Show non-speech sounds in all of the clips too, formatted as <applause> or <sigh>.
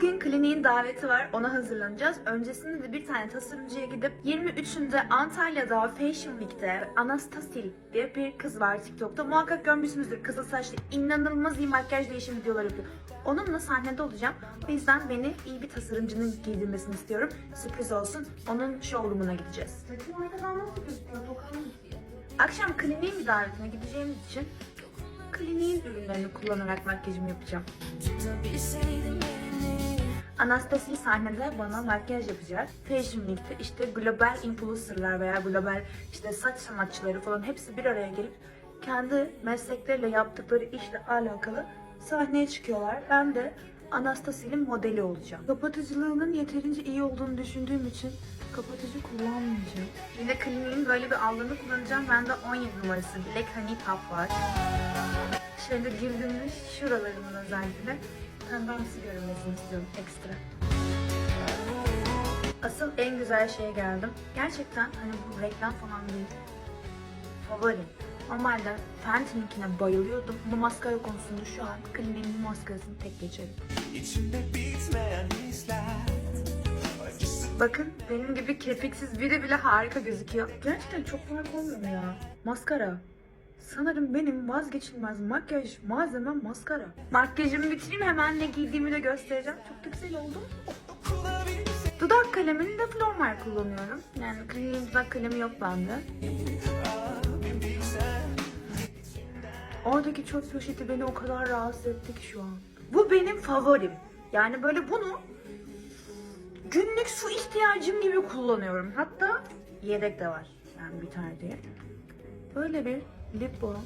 Bugün kliniğin daveti var. Ona hazırlanacağız. Öncesinde de bir tane tasarımcıya gidip 23'ünde Antalya'da Fashion Week'te Anastasil diye bir kız var TikTok'ta. Muhakkak görmüşsünüzdür. Kısa saçlı inanılmaz iyi makyaj değişim videoları yapıyor. Onunla sahnede olacağım. O yüzden beni iyi bir tasarımcının giydirmesini istiyorum. Sürpriz olsun. Onun showroom'una gideceğiz. Saçım arkadan nasıl gözüküyor? Tokan mı diye. Akşam kliniğin bir davetine gideceğimiz için kliniğin ürünlerini kullanarak makyajımı yapacağım. Anastasia sahnede bana makyaj yapacak. Fashion Week'te işte global influencerlar veya global işte saç sanatçıları falan hepsi bir araya gelip kendi meslekleriyle yaptıkları işle alakalı sahneye çıkıyorlar. Ben de Anastasia'nın modeli olacağım. Kapatıcılığının yeterince iyi olduğunu düşündüğüm için kapatıcı kullanmayacağım. Yine kliniğin böyle bir aldığını kullanacağım. Bende 17 numarası Black Honey Top var. Şöyle girdiğimde şuralarımın özellikle pembemsi görünmesini istiyorum ekstra. Asıl en güzel şeye geldim. Gerçekten hani bu reklam falan değil. Favorim. Normalde Fenty'ninkine bayılıyordum. Bu maskara konusunda şu an kliniğin maskarasını tek geçerim. İçimde bitmeyen hisler Bakın benim gibi kirpiksiz biri bile harika gözüküyor. Gerçekten çok fark olmuyor mu ya? Maskara. Sanırım benim vazgeçilmez makyaj malzemem maskara. Makyajımı bitireyim hemen ne giydiğimi de göstereceğim. Çok güzel oldum. Dudak kalemini de Flormar kullanıyorum. Yani kliniğin dudak kalemi yok bende. Oradaki çöp poşeti beni o kadar rahatsız etti ki şu an. Bu benim favorim. Yani böyle bunu günlük su ihtiyacım gibi kullanıyorum. Hatta yedek de var. Yani bir tane diye. Böyle bir lip balm.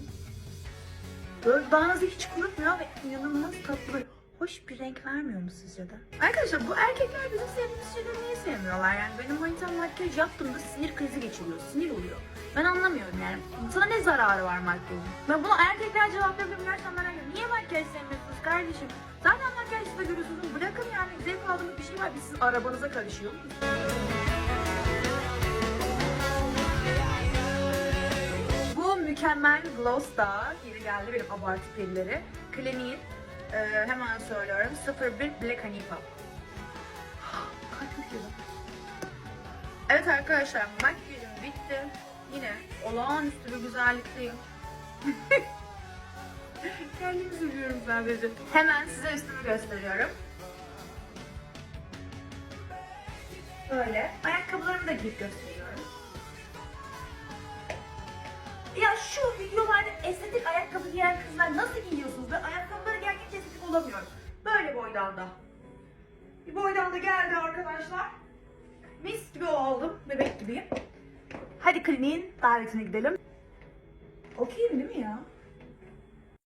Böyle dağınızı hiç kurutmuyor ve inanılmaz tatlı hoş bir renk vermiyor mu sizce de? Arkadaşlar bu erkekler bizim sevdiğimiz şeyleri niye sevmiyorlar? Yani benim manitam makyaj yaptığımda sinir krizi geçiriyor, sinir oluyor. Ben anlamıyorum yani. Sana ne zararı var makyajın? Ben buna erkekler cevap yapıyorum gerçekten merak ediyorum. Niye makyaj sevmiyorsunuz kardeşim? Zaten makyajsız da görüyorsunuz. Bırakın yani zevk aldığınız bir şey var. Biz sizin arabanıza karışıyor mükemmel gloss da yeni geldi benim abartı pilleri. Clinique e, hemen söylüyorum 01 Black gibi. Evet arkadaşlar makyajım bitti. Yine olağanüstü bir güzellikteyim. <laughs> Kendimi seviyorum sadece. Hemen size üstümü gösteriyorum. Böyle. Ayakkabılarımı da giyip gösteriyorum. Ya şu videolarda estetik ayakkabı giyen kızlar nasıl giyiyorsunuz? Ben ayakkabıları hiç estetik olamıyorum. Böyle boydanda. Bir boydanda geldi arkadaşlar. Mis gibi oldum. Bebek gibiyim. Hadi kliniğin davetine gidelim. Okeyim değil mi ya?